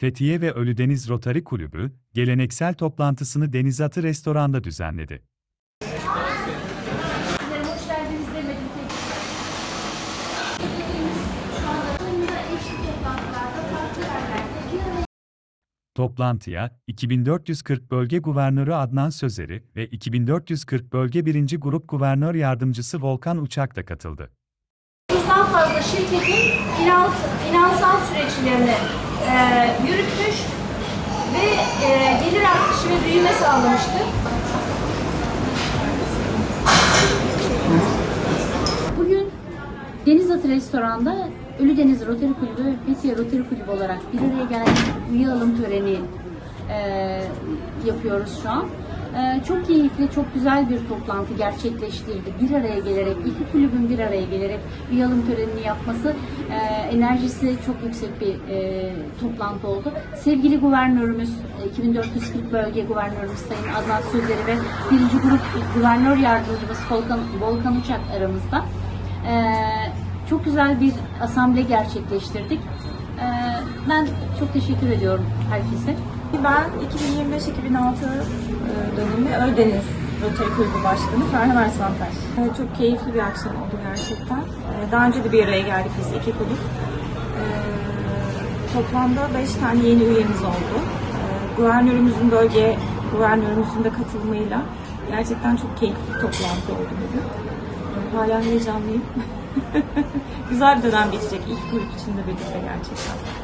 Fethiye ve Ölüdeniz Rotary Kulübü, geleneksel toplantısını Denizatı Restoran'da düzenledi. Toplantıya 2440 Bölge Guvernörü Adnan Sözeri ve 2440 Bölge 1. Grup Guvernör Yardımcısı Volkan Uçak da katıldı. Yüzden fazla şirketin finans, finansal süreçlerini e, yürütmüş ve e, gelir artışı ve büyüme sağlamıştır. Bugün Denizatı Restoran'da Ölüdeniz Rotary Kulübü Fethiye Rotary Kulübü olarak bir araya geldik. Üye alım töreni e, yapıyoruz şu an. E, çok keyifli, çok güzel bir toplantı gerçekleştirdi. Bir araya gelerek, iki kulübün bir araya gelerek üye alım törenini yapması e, enerjisi çok yüksek bir e, toplantı oldu. Sevgili guvernörümüz, e, 2440 bölge guvernörümüz Sayın Adnan Sözleri ve birinci grup guvernör yardımcımız Volkan, Volkan Uçak aramızda. Ee, çok güzel bir asamble gerçekleştirdik. Ee, ben çok teşekkür ediyorum herkese. Ben 2025-2006 e, dönemi Öldeniz Rotary Kulübü Başkanı Ferhan Arsantaş. E, Çok keyifli bir akşam oldu gerçekten. E, Daha önce de bir araya geldik biz iki kulüp. E, Toplamda 5 tane yeni üyemiz oldu. Guvernörümüzün bölge, guvernörümüzün de katılımıyla gerçekten çok keyifli bir toplantı oldu bugün. Hala heyecanlıyım. Güzel bir dönem geçecek ilk kulüp içinde birlikte gerçekten.